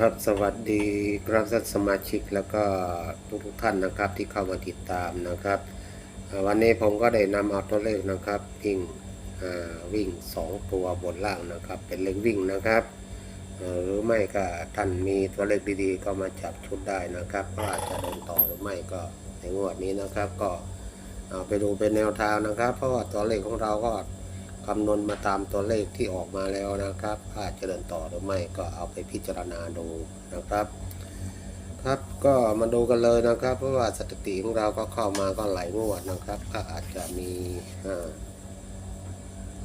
ครับสวัสดีครับท่านสมาชิกแล้วก็ทุกทุกท่านนะครับที่เข้ามาติดตามนะครับ วันนี้ผมก็ได้นำเอาตัวเลขนะครับวิ่งวิ่งสองตัวบนล่างนะครับ เป็นเลขวิ่งนะครับ หรือไม่ก็ท่านมีตัวเลขดีๆ ก็มาจับชุดได้นะครับว่าจะเดินต่อหรือไม่ก็ในงวดนี้นะครับ ก็เอาไปดูเป็นแนวทางนะครับ เพราะว่าตัวเลขของเราก็ คำนวณมาตามตัวเลขที่ออกมาแล้วนะครับว่าจจะเดินต่อหรือไม่ก็เอาไปพิจารณาดูนะครับ ครับก็มาดูกันเลยนะครับ เพราะว่าสถิติของเราก็เข้ามาก็หลายงวดนะครับ ก็อาจจะมีอ่า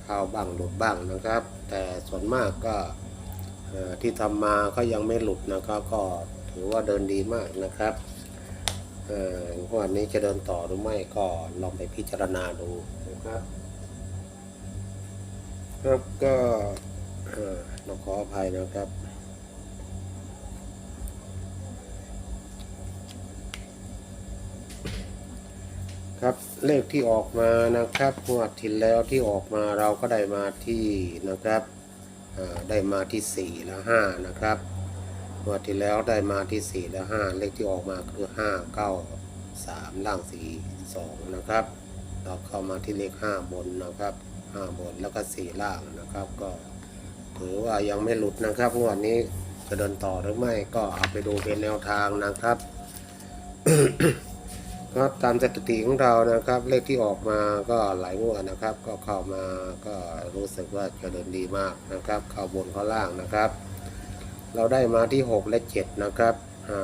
เข้าบ้างหลุดบ้างนะครับ แต่ส่วนมากก็ที่ทำมาก็ยังไม่หลุดนะครับก็ถือว่าเดินดีมากนะครับเอ่อนี้จะเดินต่อหรือไม่ก็ลองไปพิจารณาดูนะครับ ครับก็เอ่อต้องขออภัยนะครับ ครับเลขที่ออกมานะครับงวดที่แล้วที่ออกมาเราก็ได้มาที่นะครับได้มาที่ 4 และ 5 นะครับงวดที่แล้วได้มาที่ 4 และ 5 เลขที่ออกมาคือ 5 9 3 ล่าง 4 2 นะครับ เราเข้ามาที่เลข 5 บนนะครับ 5บนแล้วก็4ล่างนะครับ ก็ถือว่ายังไม่หลุดนะครับงวดนี้จะเดินต่อหรือไม่ก็เอาไปดูเป็นแนวทางนะครับ ครับตามสถิติของเรานะครับ เลขที่ออกมาก็หลายงวดนะครับ ก็เข้ามาก็รู้สึกว่าจะเดินดีมากนะครับ เข้าบนเข้าล่างนะครับ เราได้มาที่ 6 และ 7 นะครับ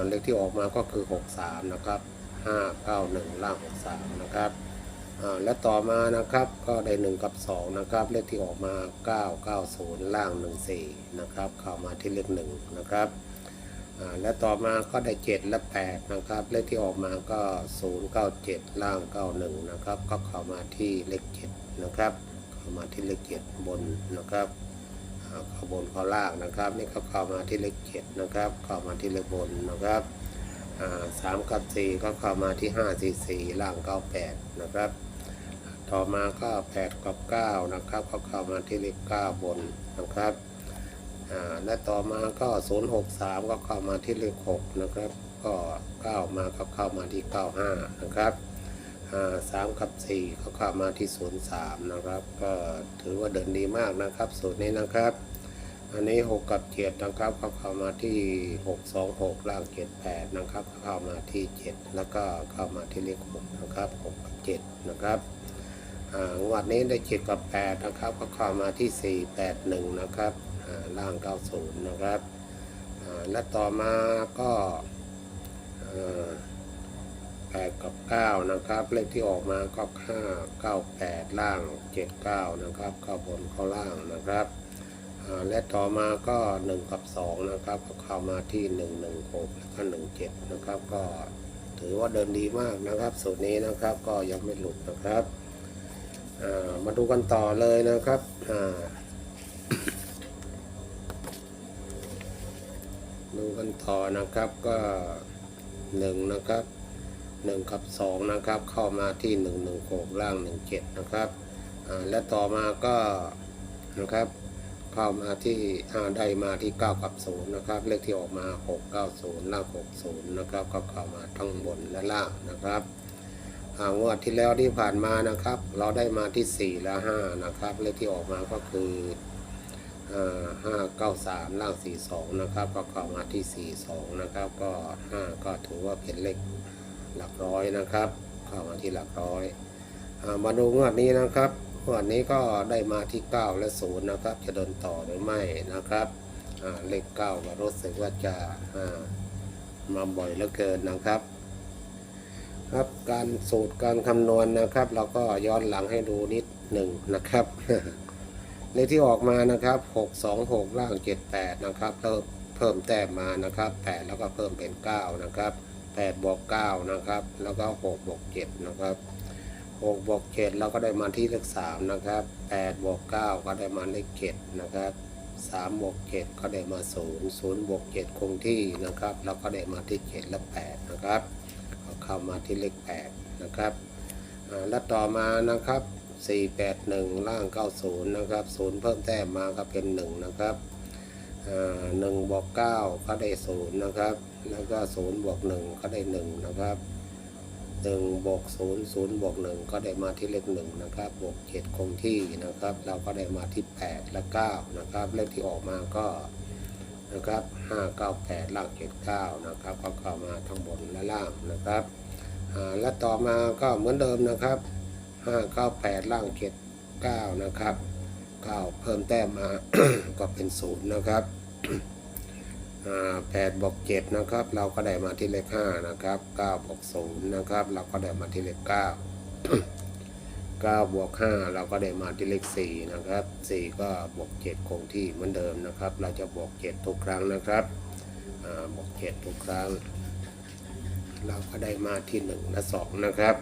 เลขที่ออกมาก็คือ 63 นะครับ 591 ล่าง 63 นะครับ และต่อมานะครับก็ได้ 1 กับ 2 นะครับ เลขที่ออกมา 990 ล่าง 14 นะครับ เข้ามาที่เลข1นะครับและต่อมาก็ได้ 7 และ 8 นะครับ เลขที่ออกมาก็ 097 ล่าง 91 นะครับ ก็เข้ามาที่เลข 7 นะครับ เข้ามาที่เลข 7 บนนะครับเข้าบนเข้าล่างนะครับ นี่ก็เข้ามาที่เลข 7 นะครับ เข้ามาที่เลขบนนะครับสามกับ4ก็เข้ามาที่5 4 4ล่าง98นะครับ ต่อมาก็8กับ9นะครับก็เข้ามาที่เลข9บนนะครับและต่อมาก็ 063 ก็เข้ามาที่เลข6นะครับ ก็ 9 มาก็เข้ามาที่ 95 นะครับอ่า3กับ 4 ก็เข้ามาที่ 03 นะครับ ก็ถือว่าเดินดีมากนะครับสูตรนี้นะครับ อันนี้ 6 กับ 7 นะครับก็เข้ามาที่ 626 ล่าง 78 นะครับก็เข้ามาที่ 7 แล้วก็เข้ามาที่เลข 6 นะครับ 6 กับ 7 นะครับ งวดนี้ได้7กับ8นะครับ ก็เข้ามาที่4 8 1นะครับอ่าล่าง90นะครับและต่อมาก็เอ่อ8กับ9นะครับ เลขที่ออกมาก็5 9 8ล่าง79นะครับเข้าบนเข้าล่างนะครับและต่อมาก็1กับ2นะครับก็เข้ามาที่116แล้วก็17นะครับ ก็ถือว่าเดินดีมากนะครับ สูตรนี้นะครับก็ยังไม่หลุดนะครับ มาดูกันต่อเลยนะครับดูกันต่อนะครับก็หนึ่งนะครับหนึ่งกับสองนะครับ เข้ามาที่หนึ่งหนึ่งหกล่างหนึ่งเจ็ดนะครับและต่อมาก็นะครับเข้ามาที่ได้มาที่เก้ากับศูนย์นะครับ เลขที่ออกมาหกเก้าศูนย์ล่างหกศูนย์นะครับ ก็เข้ามาทั้งบนและล่างนะครับ งวดที่แล้วที่ผ่านมานะครับ เราได้มาที่ 4 และ 5 นะครับ เลขที่ออกมาก็คือห้าเก้าสามล่าง 42 นะครับ ก็เข้ามาที่ 42 นะครับ ก็ 5 ก็ถือว่าเป็นเลขหลักร้อยนะครับ เข้ามาที่หลักร้อยอมาดูงวดนี้นะครับงวดนี้ก็ได้มาที่ 9 และ 0 นะครับ จะเดินต่อหรือไม่นะครับเลข9ก็รู้สึกว่าจะมาบ่อยเหลือเกินนะครับ ครับการสูตรการคำนวณนะครับ เราก็ย้อนหลังให้ดูนิดหนึ่งนะครับเลขที่ออกมานะครับ 626 ล่าง 78 นะครับเพิ่มเพิ่มแต้มมานะครับ 8 แล้วก็เพิ่มเป็น 9 นะครับ 8 บวก 9 นะครับ แล้วก็ 6 บวก 7 นะครับ6บวก7เราก็ได้มาที่เลข3นะครับ8บวก9 ก็ได้มาเลข7นะครับ3บวก7ก็ได้มา 0 0บวก7คงที่นะครับ แล้วก็ได้มาที่7และ8นะครับ เข้ามาที่เลข 8 นะครับและต่อมานะครับ 481 ล่าง 90 นะครับ 0 เพิ่มแต้มมาก็เป็น 1 นะครับหนึ่งบวกเก้าก็ได้ศูนย์นะครับ แล้วก็ศูนย์บวกหนึ่งก็ได้หนึ่งนะครับหนึ่งบวกศูนย์ศูนย์บวกหนึ่งก็ได้มาที่เลขหนึ่งนะครับบวกเจ็ดคงที่นะครับ เราก็ได้มาที่แปดและเก้านะครับ เลขที่ออกมาก็ นะครับห้าเก้าแปดล่างเจ็ดเก้านะครับ ก็เข้ามาทั้งบนและล่างนะครับและต่อมาก็เหมือนเดิมนะครับห้าเก้าแปดล่างเจ็ดเก้านะครับเก้าเพิ่มแต้มมาก็เป็นศูนย์นะครับแปดบวกเจ็ดนะครับ เราก็ได้มาที่เลขห้านะครับเก้าบวกศูนย์นะครับ เราก็ได้มาที่เลขเก้า เก้าบวกห้าเราก็ได้มาที่เลขสี่นะครับสี่ก็บวกเจ็ดคงที่เหมือนเดิมนะครับ เราจะบวกเจ็ดทุกครั้งนะครับบวกเจ็ดทุกครั้ง เราก็ได้มาที่หนึ่งและสองนะครับ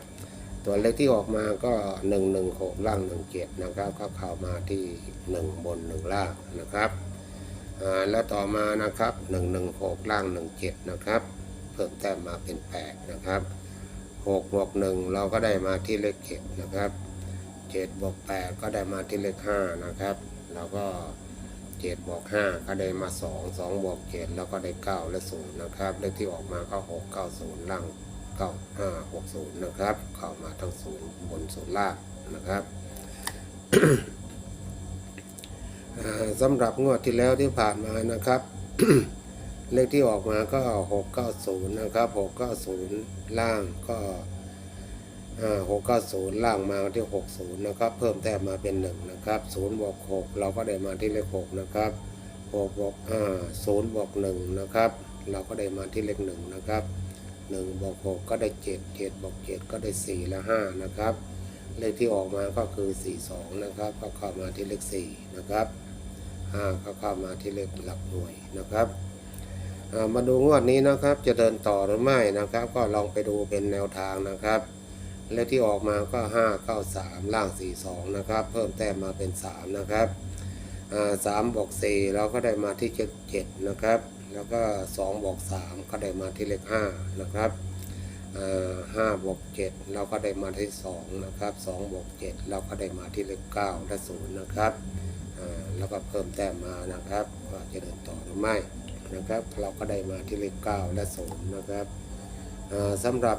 ตัวเลขที่ออกมาก็หนึ่งหนึ่งหกล่างหนึ่งเจ็ดนะครับก็เข้ามาที่หนึ่งบนหนึ่งล่างนะครับ แล้วต่อมานะครับหนึ่งหนึ่งหกล่างหนึ่งเจ็ดนะครับ เพิ่มแต้มมาเป็นแปดนะครับหกบวกหนึ่งเราก็ได้มาที่เลขเจ็ดนะครับ เจ็ดบวกแปดก็ได้มาที่เลขห้านะครับแล้วก็เจ็ดบวกห้าก็ได้มาสองสองบวกเจ็ดแล้วก็ได้เก้าและศูนย์นะครับเลขที่ออกมาก็หกเก้าศูนย์ล่างเก้าห้าหกศูนย์นะครับเข้ามาทั้งศูนย์บนศูนย์ล่างนะครับสำหรับงวดที่แล้วที่ผ่านมานะครับ เลขที่ออกมาก็หกเก้าศูนย์นะครับหกเก้าศูนย์ล่างก็ หกเก้าศูนย์ล่างมาที่หกศูนย์นะครับ เพิ่มแต้มมาเป็นหนึ่งนะครับศูนย์บวกหกเราก็ได้มาที่เลขหกนะครับหกบวกอ่าศูนย์บวกหนึ่งนะครับ เราก็ได้มาที่เลขหนึ่งนะครับหนึ่งบวกหกก็ได้เจ็ดเจ็ดบวกเจ็ดก็ได้สี่และห้านะครับ เลขที่ออกมาก็คือสี่สองนะครับ ก็เข้ามาที่เลขสี่นะครับห้าก็เข้ามาที่เลขหลักหน่วยนะครับมาดูงวดนี้นะครับ จะเดินต่อหรือไม่นะครับ ก็ลองไปดูเป็นแนวทางนะครับ เลขที่ออกมาก็ห้าเก้าสามล่างสี่สองนะครับ เพิ่มแต้มมาเป็นสามนะครับสามบวกสี่เราก็ได้มาที่เจ็ดนะครับ แล้วก็สองบวกสามก็ได้มาที่เลขห้านะครับห้าบวกเจ็ดเราก็ได้มาที่สองนะครับสองบวกเจ็ดเราก็ได้มาที่เลขเก้าและศูนย์นะครับแล้วก็เพิ่มแต้มมานะครับว่าจะเดินต่อหรือไม่นะครับ เราก็ได้มาที่เลขเก้าและศูนย์นะครับอ่าสำหรับ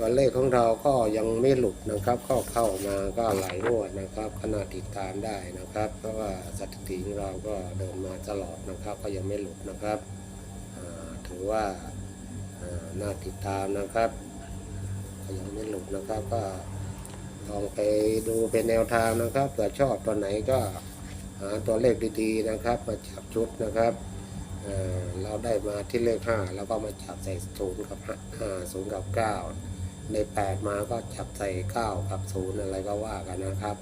ตัวเลขของเราก็ยังไม่หลุดนะครับ ก็เข้ามาก็หลายงวดนะครับขนาดติดตามได้นะครับ เพราะว่าสถิติของเราก็เดินมาตลอดนะครับ ก็ยังไม่หลุดนะครับถือว่าน่าติดตามนะครับก็ยังไม่หลุดนะครับก็ลองไปดูเป็นแนวทางนะครับเผื่อชอบตัวไหนก็หาตัวเลขดีๆนะครับ มาจับชุดนะครับเอ่อเราได้มาที่เลขห้าแล้วก็มาจับใส่ศูนย์กับห้าศูนย์กับเก้า ในแปดมาก็จับใส่เก้ากับ0อะไรก็ว่ากันนะครับ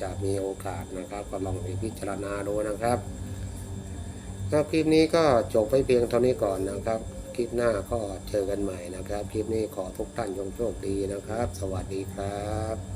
จะมีโอกาสนะครับก็ลองไปพิจารณาดูนะครับครับคลิปนี้ก็จบไปเพียงเท่านี้ก่อนนะครับ คลิปหน้าก็เจอกันใหม่นะครับ คลิปนี้ขอทุกท่านจงโชคดีนะครับ สวัสดีครับ